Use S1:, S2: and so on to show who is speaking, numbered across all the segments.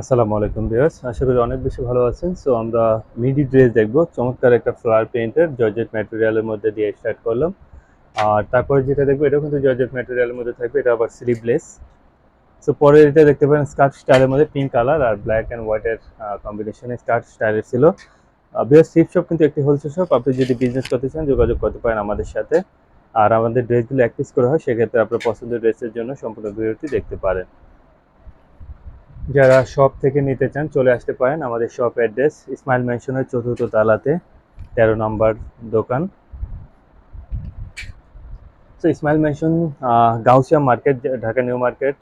S1: আসসালামু আলাইকুম ভিউয়ার্স, আশা করি অনেক বেশি ভালো আছেন। সো আমরা মিডি ড্রেস দেখব। চমৎকার একটা ফ্লাওয়ার প্রিন্টের জর্জেট ম্যাটেরিয়ালের মধ্যে দিয়ে স্টার্ট করলাম। আর তারপরে যেটা দেখব এটা কিন্তু জর্জেট ম্যাটেরিয়ালের মধ্যে থাকবে। এটা আবার স্লিভলেস সো পরে এটা দেখতে পারেন স্কার্ট স্টাইলের মধ্যে পিঙ্ক কালার আর ব্ল্যাক অ্যান্ড হোয়াইটের কম্বিনেশনে স্কার্ট স্টাইলের ছিল। বিয়ার স্লিপ শপ কিন্তু একটি হোলসেল শপ আপনি যদি বিজনেস করতে চান, যোগাযোগ করতে পারেন আমাদের সাথে। আর আমাদের ড্রেসগুলো এক পিস করা হয়, সেক্ষেত্রে আপনার পছন্দের ড্রেসের জন্য সম্পূর্ণ ভিডিওটি দেখতে পারেন। যারা শপ থেকে নিতে চান, চলে আসতে পারেন আমাদের শপ অ্যাড্রেস ইসমাইল মেনশনের চতুর্থ তালাতে, তেরো নম্বর দোকান। তো Ismail mansion Gausia market, Dhaka new market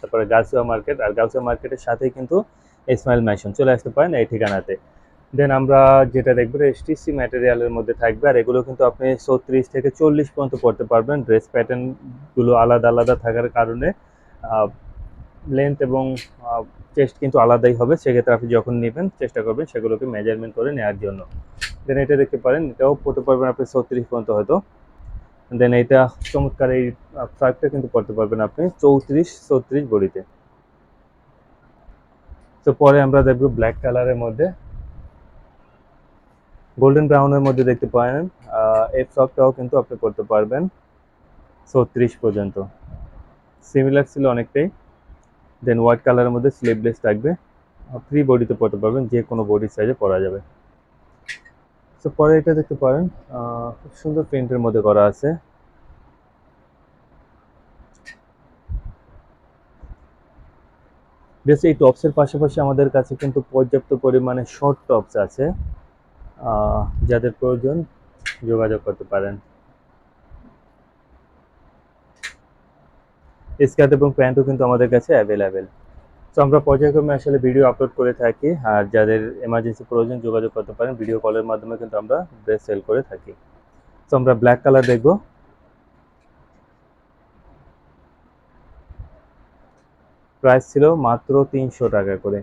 S1: তারপরে গাউসিয়া মার্কেট, আর গাউসিয়া মার্কেটের সাথেই কিন্তু ইসমাইল মেনশন চলে আসতে পারেন এই ঠিকানাতে। দেন আমরা যেটা দেখব এসটিসি ম্যাটেরিয়ালের মধ্যে থাকবে, আর এগুলো কিন্তু আপনি ছত্রিশ থেকে চল্লিশ পর্যন্ত পড়তে পারবেন। ড্রেস প্যাটার্নগুলো আলাদা আলাদা থাকার কারণে লেন্থ এবং চেস্ট কিন্তু আলাদাই হবে। সেক্ষেত্রে আপনি যখন নেবেন, চেষ্টা করবেন সেগুলোকে মেজারমেন্ট করে নেওয়ার জন্য। দেন এটা দেখতে পারেন, এটাও পড়তে পারবেন আপনি ছত্রিশ পর্যন্ত হয়তো। দেন এটা চমৎকার এই ফ্রাকটা কিন্তু পড়তে পারবেন আপনি চৌত্রিশ চৌত্রিশ বড়িতে। তো পরে আমরা দেখব ব্ল্যাক কালারের মধ্যে। গোল্ডেন ব্রাউনের মধ্যে দেখতে পারেন এই ফ্রকটাও কিন্তু আপনি করতে পারবেন, ছত্রিশ পর্যন্ত। সিমিলার ছিল অনেকটাই। দেন হোয়াইট কালারের মধ্যে স্লিভলেস থাকবে। ফ্রি বডিতে পরতে পারবেন, যে কোনো বডি সাইজে পরা যাবে। সো পরে এটা দেখতে পারেন খুব সুন্দর প্রিন্টের মধ্যে করা আছে। বেশ এই টপসের পাশাপাশি আমাদের কাছে কিন্তু পর্যাপ্ত পরিমাণে শর্ট টপস আছে। যাদের প্রয়োজন যোগাযোগ করতে পারেন। স্কার্ট এবং প্যান্টও কিন্তু আমাদের কাছে অ্যাভেলেবেল তো আমরা পর্যায়ক্রমে আসলে ভিডিও আপলোড করে থাকি, আর যাদের এমার্জেন্সি প্রয়োজন যোগাযোগ করতে পারেন ভিডিও কলের মাধ্যমে কিন্তু আমরা ড্রেস সেল করে থাকি। তো আমরা ব্ল্যাক কালার দেখব। প্রাইস ছিল মাত্র তিনশো টাকা করে।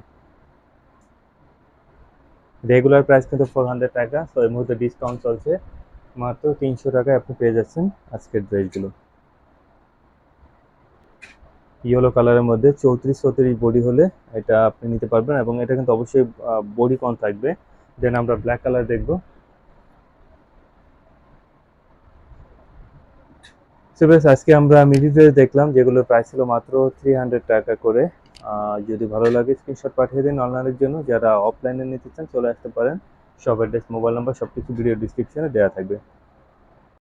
S1: রেগুলার প্রাইস কিন্তু ফোর হান্ড্রেড টাকা তো এই মুহূর্তে ডিসকাউন্ট চলছে। মাত্র তিনশো টাকায় আপনি পেয়ে যাচ্ছেন আজকের ড্রেসগুলো ইয়েলো কালারের মধ্যে চৌত্রিশ চৌত্রিশ বডি হলে এটা আপনি নিতে পারবেন এবং এটা কিন্তু অবশ্যই বডি কম থাকবে। দেন আমরা ব্ল্যাক কালার দেখব। আজকে আমরা মিডি দেখলাম, যেগুলোর প্রাইস ছিল মাত্র থ্রি হান্ড্রেড টাকা করে। যদি ভালো লাগে স্ক্রিনশট পাঠিয়ে দিন অনলাইনের জন্য। যারা অফলাইনে নিতে চান, চলে আসতে পারেন। সব অ্যাড্রেস মোবাইল নাম্বার সব কিছু ভিডিও ডিসক্রিপশনে দেওয়া থাকবে।